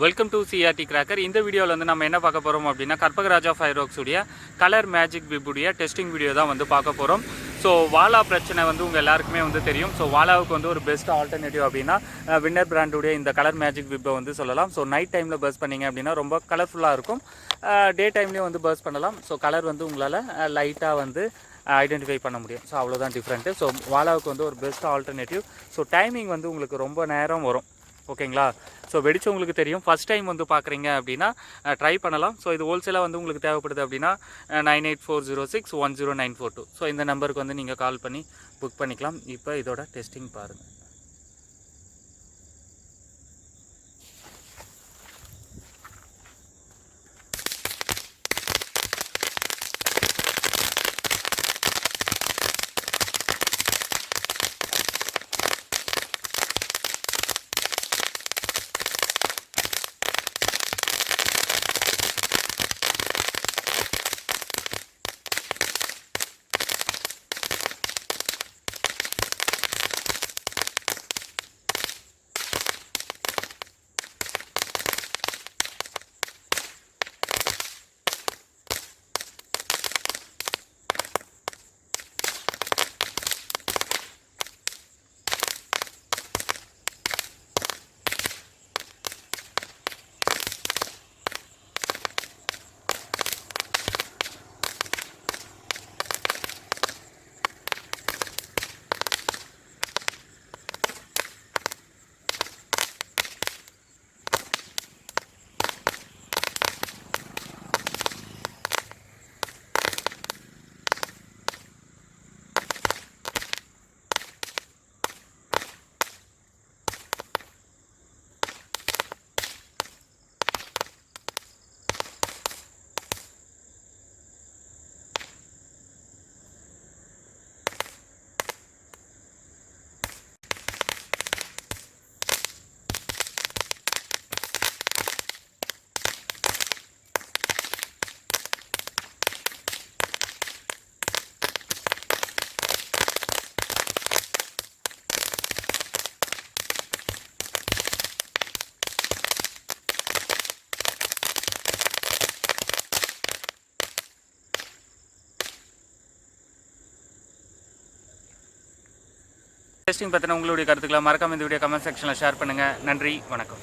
Welcome to CRT cracker இந்த வீடியோவில் வந்து நம்ம என்ன பார்க்க போகிறோம் அப்படின்னா கற்பகராஜா ஃபைரோக்ஸுடைய கலர் மேஜிக் விப்புடைய டெஸ்டிங் வீடியோ தான் வந்து பார்க்க போகிறோம் ஸோ வாலா பிரச்சனை வந்து உங்கள் எல்லாருக்குமே வந்து தெரியும். ஸோ வாலாவுக்கு வந்து ஒரு பெஸ்ட் ஆல்டர்னேட்டிவ் அப்படின்னா வின்னர் பிராண்டுடைய இந்த கலர் மேஜிக் விப்பை வந்து சொல்லலாம். ஸோ நைட் டைமில் பர்ஸ் பண்ணீங்க அப்படின்னா ரொம்ப கலர்ஃபுல்லாக இருக்கும். டே டைம்லேயும் வந்து பர்ஸ் பண்ணலாம். ஸோ கலர் வந்து உங்களால் லைட்டாக வந்து ஐடென்டிஃபை பண்ண முடியும். ஸோ அவ்வளோதான் டிஃப்ரெண்ட்டு ஸோ வாலாவுக்கு வந்து ஒரு பெஸ்ட் ஆல்டர்னேட்டிவ் ஸோ டைமிங் வந்து உங்களுக்கு ரொம்ப நேரம் வரும். ஓகேங்களா? ஸோ வெடிச்சவங்களுக்கு தெரியும். ஃபஸ்ட் டைம் வந்து பார்க்குறீங்க அப்படின்னா ட்ரை பண்ணலாம். ஸோ இது ஹோல்சேலாக வந்து உங்களுக்கு தேவைப்படுது அப்படின்னா nine eight four zero six one zero nine four two so இந்த நம்பருக்கு வந்து நீங்கள் கால் பண்ணி புக் பண்ணிக்கலாம். இப்போ இதோட டெஸ்டிங் பாருங்கள் டெஸ்டிங் பற்றின உங்களுடைய கருத்துக்களை மறக்காம இந்த வீடியோ கமெண்ட் செக்ஷனில் ஷேர் பண்ணுங்கள் நன்றி வணக்கம்.